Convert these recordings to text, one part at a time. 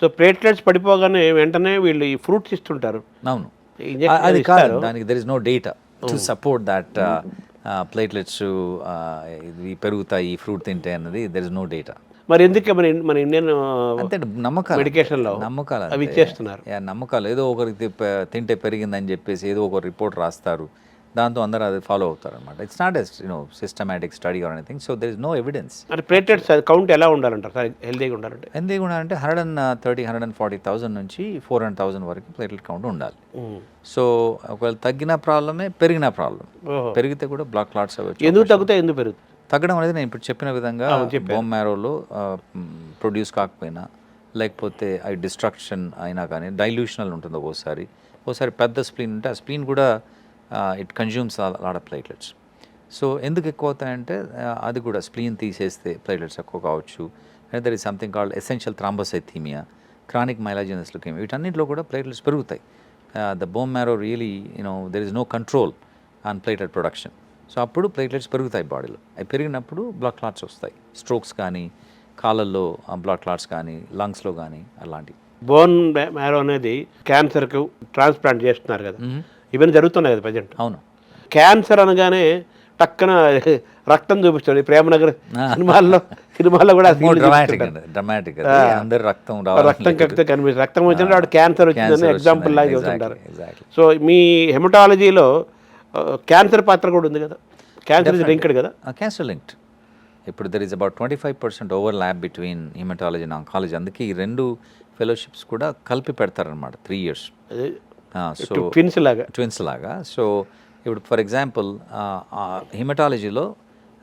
So platelets పడిపోగానే వెంటనే వీళ్ళు ఈ ఫ్రూట్స్ ఇస్తుంటారు. అవును. అది. కాదు దానికి there is no data to support that platelets ఇవి పెరుగుతాయి ఫ్రూట్ తింటే అన్నది దెర్ ఇస్ నో డేటా మరి ఎందుకు మన మన ఇండియన్ అంతే నమ్మకాలు. మెడికేషన్లో నమ్మకాలు అవి యా, నమ్మకాలు. ఏదో ఒకరికి తింటే పెరిగిందని చెప్పేసి ఏదో ఒక రిపోర్ట్ రాస్తారు. దాంతో అందరూ అది ఫాలో అవుతారు అనమాట it's not as you know systematic study or anything so there is no evidence అంటే కౌంట్ ఎలా ఉండాలంటారు? సార్ హెల్తీగా ఉండాలంటే. కూడా అంటే hundred and thirty hundred and forty thousand నుంచి ఫోర్ హండ్రెడ్ థౌసండ్ వరకు ప్లేట్లెట్ కౌంట్ ఉండాలి. సో ఒకవేళ తగ్గిన ప్రాబ్లమే పెరిగిన ప్రాబ్లం. పెరిగితే కూడా బ్లాక్ క్లాట్స్ అవ్వచ్చు ఎందుకు తగ్గుతాయి? ఎందుకు పెరుగుతుంది తగ్గడం అనేది నేను ఇప్పుడు చెప్పిన విధంగా బోమ్ మ్యారోలో ప్రొడ్యూస్ కాకపోయినా లేకపోతే అవి డిస్ట్రక్షన్ అయినా కానీ డైల్యూషనల్ ఉంటుంది ఒక్కోసారి. ఒకసారి పెద్ద స్ప్లీన్ ఉంటే ఆ స్ప్లీన్ కూడా it consumes lot of platelets so ఎందుకు ఎక్కువ అవుతాయంటే అది కూడా స్ప్లీన్ తీసేస్తే ప్లేట్లెట్స్ ఎక్కువ కావచ్చు. And there is something called essential thrombocythemia chronic myelogenous leukemia వీటన్నిటిలో కూడా ప్లేట్లెట్స్ పెరుగుతాయి. The bone marrow really you know there is no control on platelet production so అప్పుడు ప్లేట్లెట్స్ పెరుగుతాయి బాడీలో అవి పెరిగినప్పుడు బ్లడ్ క్లాట్స్ వస్తాయి. స్ట్రోక్స్ కానీ కాళ్ళల్లో బ్లడ్ క్లాట్స్ కానీ లంగ్స్లో కానీ అలాంటివి. బోన్ మ్యారో అనేది క్యాన్సర్కు ట్రాన్స్ప్లాంట్ చేస్తున్నారు కదా. ఇవన్నీ జరుగుతున్నాయి కదా ప్రజెంట్. అవును. క్యాన్సర్ అనగానే టక్కన రక్తం చూపిస్తాడు. ప్రేమనగర్ సినిమాల్లో సినిమాల్లో కూడా అందరు రక్తం రక్తం కక్కితే కనిపిస్తుంది. రక్తం వచ్చినప్పుడు వాడు క్యాన్సర్ వచ్చిందని ఎగ్జాంపుల్ లాగా చెబుతుంటారు సో మీ హెమటాలజీలో క్యాన్సర్ పాత్ర కూడా ఉంది కదా? క్యాన్సర్ ఇస్ లింక్డ్ కదా? క్యాన్సర్ లింక్డ్ ఇప్పుడు there is about twenty five percent overlap between hematology and oncology అందుకే ఈ రెండు ఫెలోషిప్స్ కూడా కలిపి పెడతారనమాట త్రీ ఇయర్స్ సో ట్విన్స్ లాగా. ట్విన్స్ లాగా. సో ఇప్పుడు ఫర్ ఎగ్జాంపుల్ హిమటాలజీలో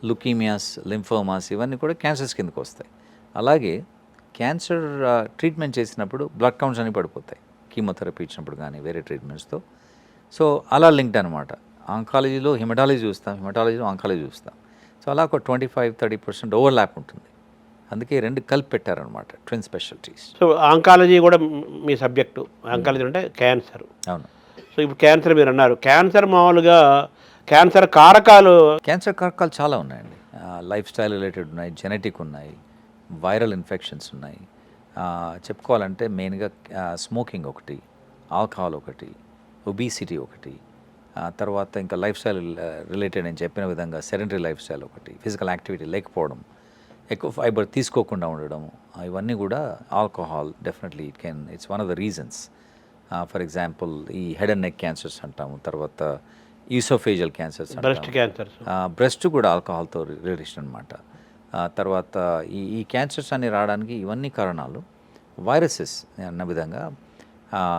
లుకీమియాస్ లింఫోమాస్ ఇవన్నీ కూడా క్యాన్సర్స్ కిందకు వస్తాయి. అలాగే క్యాన్సర్ ట్రీట్మెంట్ చేసినప్పుడు బ్లడ్ కౌంట్స్ అన్ని పడిపోతాయి. కీమోథెరపీ ఇచ్చినప్పుడు కానీ వేరే ట్రీట్మెంట్స్తో. సో అలా లింక్డ్ అనమాట ఆంకాలజీలో హిమటాలజీ చూస్తాం హిమటాలజీలో ఆంకాలజీ చూస్తాం. సో అలా ఒక twenty five thirty percent overlap ఉంటుంది. అందుకే రెండు కలిపి పెట్టారనమాట ట్విన్ స్పెషాలిటీస్ సో ఆంకాలజీ కూడా మీ సబ్జెక్టు ఆంకాలజీ అంటే క్యాన్సర్ అవును. సో ఇప్పుడు క్యాన్సర్ మీరు అన్నారు. క్యాన్సర్ మామూలుగా క్యాన్సర్ కారకాలు క్యాన్సర్ కారకాలు చాలా ఉన్నాయండి. లైఫ్ స్టైల్ రిలేటెడ్ ఉన్నాయి జెనెటిక్ ఉన్నాయి వైరల్ ఇన్ఫెక్షన్స్ ఉన్నాయి. చెప్పుకోవాలంటే మెయిన్గా స్మోకింగ్ ఒకటి ఆల్కహాల్ ఒకటి ఒబీసిటీ ఒకటి ఆ తర్వాత ఇంకా లైఫ్ స్టైల్ రిలేటెడ్ నేను చెప్పిన విధంగా సెడెంటరీ లైఫ్ స్టైల్ ఒకటి ఫిజికల్ యాక్టివిటీ లేకపోవడం ఎక్కువ ఫైబర్ తీసుకోకుండా ఉండడం ఇవన్నీ కూడా alcohol definitely it can it's one of the reasons. For example ఈ హెడ్ అండ్ నెక్ క్యాన్సర్స్ అంటాము తర్వాత oesophageal cancers breast cancer breast కూడా ఆల్కహాల్తో రిలేషన్ అనమాట తర్వాత ఈ ఈ క్యాన్సర్స్ అన్ని రావడానికి ఇవన్నీ కారణాలు వైరసెస్ అన్న విధంగా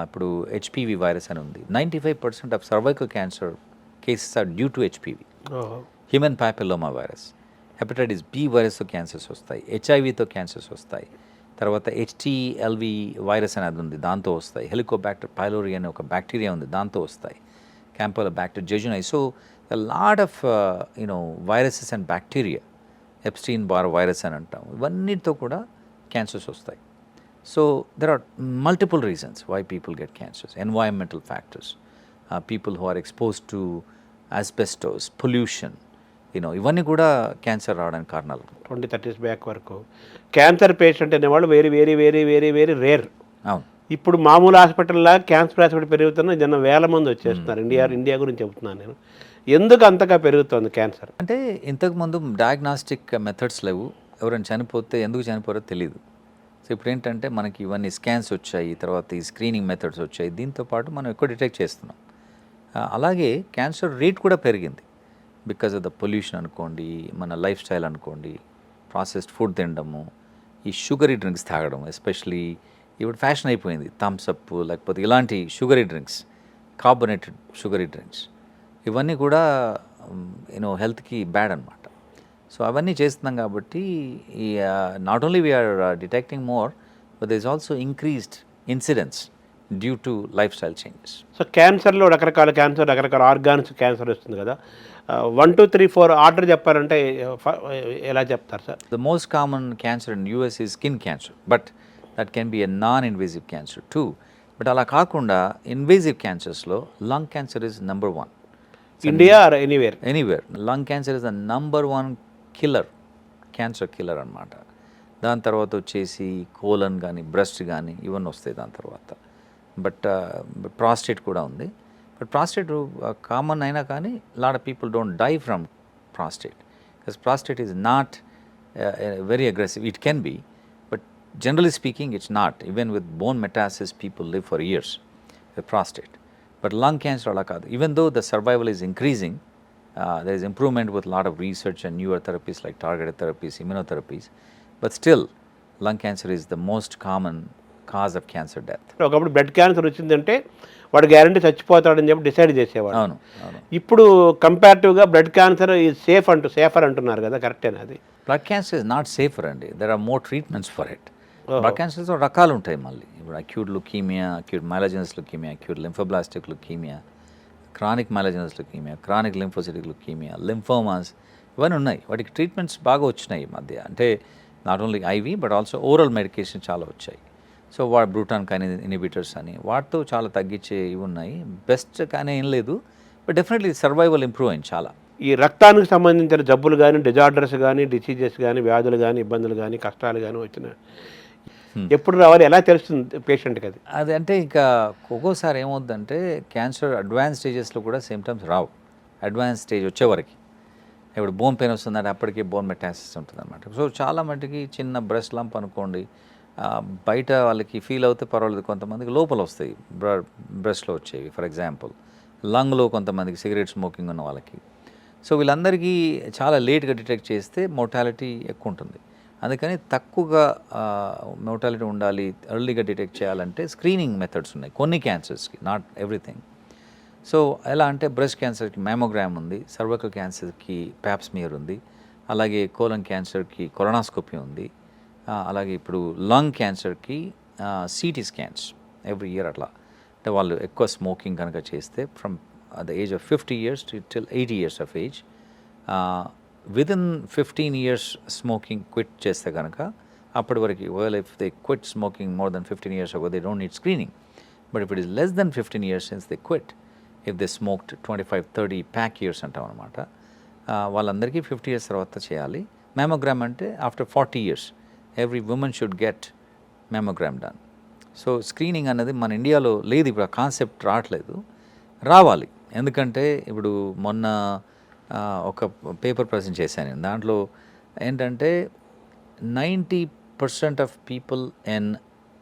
ఇప్పుడు హెచ్పివి వైరస్ అని ఉంది. Ninety five percent of cervical cancer cases are due to HPV. Human papilloma virus. Hepatitis B వైరస్తో cancers వస్తాయి. హెచ్ఐవితో క్యాన్సర్స్ వస్తాయి. తర్వాత హెచ్టిఎల్వి వైరస్ అనేది ఉంది దాంతో వస్తాయి. హెలికోబాక్టర్ పైలోరి అనే ఒక బ్యాక్టీరియా ఉంది దాంతో వస్తాయి. Campylobacter jejuni so lot of you know viruses and bacteria Epstein Barr virus అని అంటాం. ఇవన్నిటితో కూడా క్యాన్సర్స్ వస్తాయి. So there are multiple reasons why people get cancers environmental factors people who are expose to asbestos pollution you know ఇవన్నీ కూడా cancer రావడానికి కారణాలు. Twenty thirties back వరకు. క్యాన్సర్ పేషెంట్ అనేవాళ్ళు very very very very very rare అవును. ఇప్పుడు మామూలు హాస్పిటల్లా cancer hospital పెరుగుతున్న జన వేల మంది వచ్చేస్తున్నారు. ఇండియా ఇండియా గురించి చెబుతున్నాను నేను. ఎందుకు అంతగా పెరుగుతోంది క్యాన్సర్ అంటే ఇంతకుముందు డయాగ్నాస్టిక్ మెథడ్స్ లేవు. ఎవరైనా చనిపోతే ఎందుకు చనిపోరో తెలియదు సో ఇప్పుడు ఏంటంటే మనకి ఇవన్నీ స్కాన్స్ వచ్చాయి తర్వాత ఈ స్క్రీనింగ్ మెథడ్స్ వచ్చాయి. దీంతో పాటు మనం ఎక్కువ డిటెక్ట్ చేస్తున్నాం. అలాగే క్యాన్సర్ రేట్ కూడా పెరిగింది. బికాజ్ ఆఫ్ ద పొల్యూషన్ అనుకోండి మన లైఫ్ స్టైల్ అనుకోండి ప్రాసెస్డ్ ఫుడ్ తినడము ఈ షుగరీ డ్రింక్స్ తాగడం ఎస్పెషలీ ఇప్పుడు ఫ్యాషన్ అయిపోయింది థమ్స్అప్ లేకపోతే ఇలాంటి sugary drinks carbonated sugary drinks ఇవన్నీ కూడా యూనో హెల్త్కి బ్యాడ్ అనమాట సో అవన్నీ చేస్తున్నాం కాబట్టి ఈ not only we are detecting more but is also increased incidents due to lifestyle changes so క్యాన్సర్లో రకరకాల క్యాన్సర్ రకరకాల ఆర్గాన్స్ క్యాన్సర్ వస్తుంది కదా. One two three four order చెప్పారంటే ఫ- ఎలా చెప్తారు sir? The most common cancer in US is skin cancer but that can be a non invasive cancer too but అలా కాకుండా invasive క్యాన్సర్స్లో lung cancer is number one India or anywhere anywhere lung cancer is the number one killer cancer killer అనమాట దాని తర్వాత వచ్చేసి colon కానీ breast కానీ ఇవన్నీ వస్తాయి దాని తర్వాత. బట్ ప్రాస్టేట్ కూడా ఉంది. బట్ ప్రాస్టేట్ కామన్ అయినా కానీ lot of people don't die from prostate. Because prostate is not very aggressive. It can be but generally speaking it's not. Even with bone metastasis people live for years with prostate. But lung cancer అలా కాదు. Even though the survival is increasing there is improvement with a lot of research and newer therapies like targeted therapies, immunotherapies, but still, lung cancer is the most common cause of cancer death. ఒకప్పుడు blood cancer వచ్చిందంటే వాడు guarantee చచ్చిపోతాడని చెప్పి decide చేసేవాడు. అవును ఇప్పుడు కంపారిటివ్గా blood cancer ఈ సేఫ్ అంటూ సేఫర్ అంటున్నారు కదా కరెక్టేనా అది? Blood cancer is not safer అండి. There are more treatments for it blood cancers రకాలు ఉంటాయి మళ్ళీ. ఇప్పుడు acute leukemia acute myelogenous leukemia acute lymphoblastic leukemia chronic myelogenous leukemia chronic lymphocytic leukemia lymphomas ఇవన్నీ ఉన్నాయి. వాటికి ట్రీట్మెంట్స్ బాగా వచ్చినాయి ఈ మధ్య. అంటే not only IV but also oral medication చాలా వచ్చాయి. సో వా బ్రూటాన్ కానీ ఇనిబిటర్స్ అని వాటితో చాలా తగ్గించే ఇవి ఉన్నాయి. బెస్ట్ కానీ ఏం లేదు. బట్ డెఫినెట్లీ సర్వైవల్ ఇంప్రూవ్ అయింది చాలా. ఈ రక్తానికి సంబంధించిన జబ్బులు కానీ డిజార్డర్స్ కానీ డిసీజెస్ కానీ వ్యాధులు కానీ ఇబ్బందులు కానీ కష్టాలు కానీ వచ్చిన ఎప్పుడు రావాలి? ఎలా తెలుస్తుంది పేషెంట్కి అది? అది అంటే ఇంకా ఒక్కోసారి ఏమవుద్దంటే క్యాన్సర్ అడ్వాన్స్ స్టేజెస్లో కూడా సిమ్టమ్స్ రావు. అడ్వాన్స్ స్టేజ్ వచ్చేవరకు ఇప్పుడు బోన్ పెయిన్ వస్తుందంటే అప్పటికే బోన్ మెటాసిస్ ఉంటుంది అనమాట సో చాలా మటుకి చిన్న బ్రెస్ట్ లంప్ అనుకోండి బయట వాళ్ళకి ఫీల్ అవుతే పర్వాలేదు. కొంతమందికి లోపల వస్తాయి. బ్ర బ్రెస్ట్లో వచ్చేవి. ఫర్ ఎగ్జాంపుల్ లంగ్లో కొంతమందికి సిగరెట్ స్మోకింగ్ ఉన్న వాళ్ళకి. సో వీళ్ళందరికీ చాలా లేట్గా డిటెక్ట్ చేస్తే మోర్టాలిటీ ఎక్కువ ఉంటుంది. అందుకని తక్కువగా మోర్టాలిటీ ఉండాలి ఎర్లీగా డిటెక్ట్ చేయాలంటే స్క్రీనింగ్ మెథడ్స్ ఉన్నాయి. కొన్ని క్యాన్సర్స్కి నాట్ ఎవ్రీథింగ్ సో ఎలా అంటే బ్రెస్ట్ క్యాన్సర్కి మ్యామోగ్రామ్ ఉంది. సర్వకల్ క్యాన్సర్కి ప్యాప్స్మియర్ ఉంది. అలాగే కోలం క్యాన్సర్కి కొలనాస్కోపీ ఉంది. అలాగే ఇప్పుడు లంగ్ క్యాన్సర్కి సిటీ స్కాన్స్ ఎవ్రీ ఇయర్ అట్లా. అంటే వాళ్ళు ఎక్కువ స్మోకింగ్ కనుక చేస్తే from the age of fifty years till eighty years of age within fifteen years smoking quit చేస్తే కనుక అప్పటి వరకు well if they quit smoking more than fifteen years ago they don't need screening but if it is less than fifteen years since they quit if they smoked twenty five thirty pack years అంటాం అనమాట వాళ్ళందరికీ fifty years తర్వాత చేయాలి. Mammogram అంటే after forty years every women should get mammogram done so screening అనేది మన ఇండియాలో లేదు ఇప్పుడు ఆ కాన్సెప్ట్ రావట్లేదు. రావాలి. ఎందుకంటే ఇప్పుడు మొన్న ఒక పేపర్ ప్రజెంట్ చేశాను నేను. దాంట్లో ఏంటంటే ninety percent of people in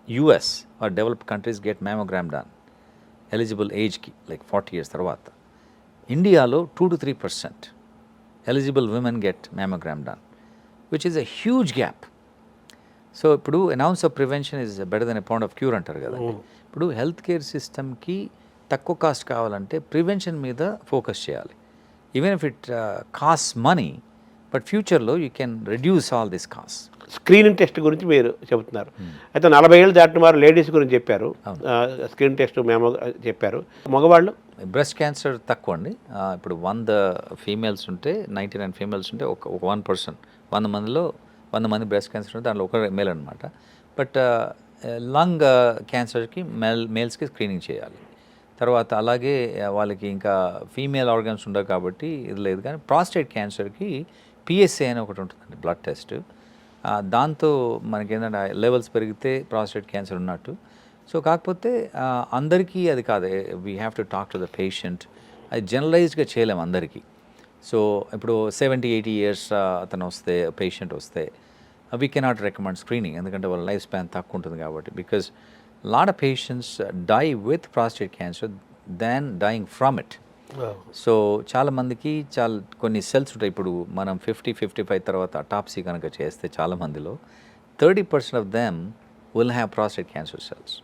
US or developed countries get mammogram done eligible ఏజ్కి లైక్ ఫార్టీ ఇయర్స్ తర్వాత. ఇండియాలో two to three percent eligible women get mammogram done which is a huge gap so ఇప్పుడు an ounce of prevention is better than a pound of cure అంటారు కదా. ఇప్పుడు health care సిస్టమ్కి తక్కువ cost కావాలంటే prevention మీద ఫోకస్ చేయాలి. Even if it cost money but ఫ్యూచర్లో you can reduce all this cost screening test గురించి మీరు చెబుతున్నారు. అయితే నలభై ఏళ్ళు దాటిన వారు లేడీస్ గురించి చెప్పారు. స్క్రీన్ టెస్ట్ మేము చెప్పారు. మగవాళ్ళు? బ్రెస్ట్ క్యాన్సర్ తక్కువ అండి. ఇప్పుడు వంద ఫీమేల్స్ ఉంటే నైంటీ నైన్ ఫీమేల్స్ ఉంటే ఒక ఒక వన్ పర్సన్ వంద మందిలో వంద మంది బ్రెస్ట్ క్యాన్సర్ ఉంటే దాంట్లో ఒక మేల్ అనమాట బట్ లంగ్ క్యాన్సర్కి మేల్ మేల్స్కి స్క్రీనింగ్ చేయాలి. తర్వాత అలాగే వాళ్ళకి ఇంకా ఫీమేల్ ఆర్గన్స్ ఉండవు కాబట్టి ఇది లేదు. కానీ ప్రాస్టేట్ క్యాన్సర్కి పిఎస్ఏ అని ఒకటి ఉంటుందండి బ్లడ్ టెస్ట్. దాంతో మనకి ఏంటంటే లెవెల్స్ పెరిగితే ప్రాస్టేట్ క్యాన్సర్ ఉన్నట్టు. సో కాకపోతే అందరికీ అది కాదు. We have to talk to the patient అది జనరలైజ్డ్గా చేయలేము అందరికీ. సో ఇప్పుడు సెవెంటీ ఎయిటీ ఇయర్స్ అతను వస్తే పేషెంట్ వస్తే వీ కెనాట్ రికమెండ్ స్క్రీనింగ్ ఎందుకంటే వాళ్ళ లైఫ్ స్పాన్ తక్కువ ఉంటుంది కాబట్టి. Because lot of patients die with prostate cancer than dying from it so చాలా మందికి చాలా కొన్ని సెల్స్ ఉంటాయి. ఇప్పుడు మనం ఫిఫ్టీ ఫిఫ్టీ ఫైవ్ తర్వాత టాప్సీ కనుక చేస్తే చాలా మందిలో thirty percent of them will have prostate cancer cells